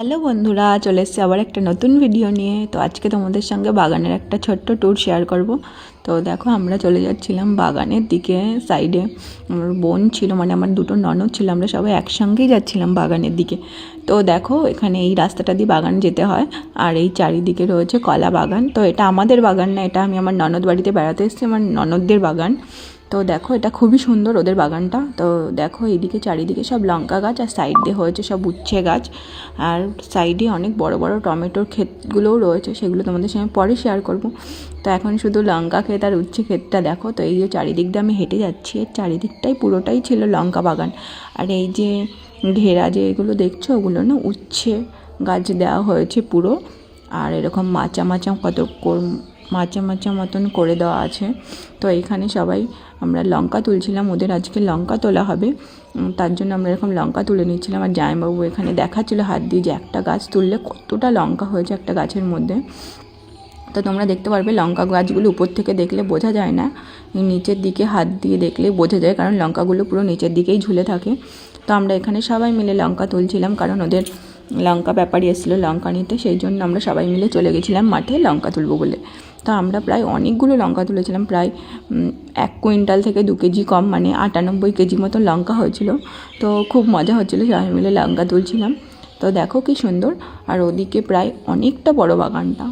Hello বন্ধুরা, চলে এসছি আবার একটা নতুন ভিডিও নিয়ে। তো আজকে তোমাদের সঙ্গে বাগানের একটা ছোট্ট ট্যুর শেয়ার করব। তো দেখো আমরা চলে যাচ্ছিলাম বাগানের দিকে সাইডে আমার বোন ছিল মানে আমার দুটো ননদ ছিল, আমরা সবাই একসঙ্গেই যাচ্ছিলাম বাগানের দিকে। তো দেখো এখানে এই রাস্তাটা দিয়ে বাগান যেতে হয়, আর এই চারিদিকে রয়েছে কলা বাগান। তো এটা আমাদের বাগান না, এটা আমি আমার ননদ বাড়িতে বেড়াতে এসেছি, আমার ননদদের বাগান। তো দেখো এটা খুবই সুন্দর ওদের বাগানটা। তো দেখো এইদিকে চারিদিকে সব লঙ্কা গাছ, আর সাইড দিয়ে হয়েছে সব উচ্ছে গাছ। আর সাইডে অনেক বড় বড় টমেটোর ক্ষেতগুলোও রয়েছে, সেগুলো তোমাদের সঙ্গে পরে শেয়ার করব। তো এখন শুধু লঙ্কা ক্ষেত আর উচ্ছে ক্ষেতটা দেখো, তো এই যে চারিদিক দিয়ে আমি হেঁটে যাচ্ছি, এর চারিদিকটাই পুরোটাই ছিল লঙ্কা বাগান। আর এই যে ঘেরা যে এগুলো দেখছ, ওগুলো না উচ্ছে গাছ দেওয়া হয়েছে পুরো। আর এরকম মাচা মাচা কত মাচা মাচা মতন করে দেওয়া আছে। তো এইখানে সবাই আমরা লঙ্কা তুলছিলাম, ওদের আজকে লঙ্কা তোলা হবে। তার জন্য আমরা এরকম লঙ্কা তুলে নিচ্ছিলাম। আর জামাইবাবু এখানে দেখাচ্ছিলো হাত দিয়ে যে একটা গাছ তুললে কতটা লঙ্কা হয়েছে একটা গাছের মধ্যে। তো তোমরা দেখতে পারবে লঙ্কা গাছগুলো উপর থেকে দেখলে বোঝা যায় না। নিচের দিকে হাত দিয়ে দেখলে বোঝা যায় কারণ লঙ্কাগুলো পুরো নিচের দিকেই ঝুলে থাকে। তো আমরা এখানে সবাই মিলে লঙ্কা তুলছিলাম কারণ ওদের লঙ্কা ব্যাপারী এসেছিল লঙ্কা নিতে, সেই জন্য আমরা সবাই মিলে চলে গেছিলাম মাঠে লঙ্কা তুলবো বলে। তো আমরা প্রায় অনেকগুলো লঙ্কা তুলেছিলাম, প্রায় এক কুইন্টাল থেকে দু কেজি কম মানে আটানব্বই কেজি মতো লঙ্কা হয়েছিল। তো খুব মজা হচ্ছিল, সবাই মিলে লঙ্কা তুলছিলাম। তো দেখো কি সুন্দর, আর ওদিকে প্রায় অনেকটা বড় বাগানটা।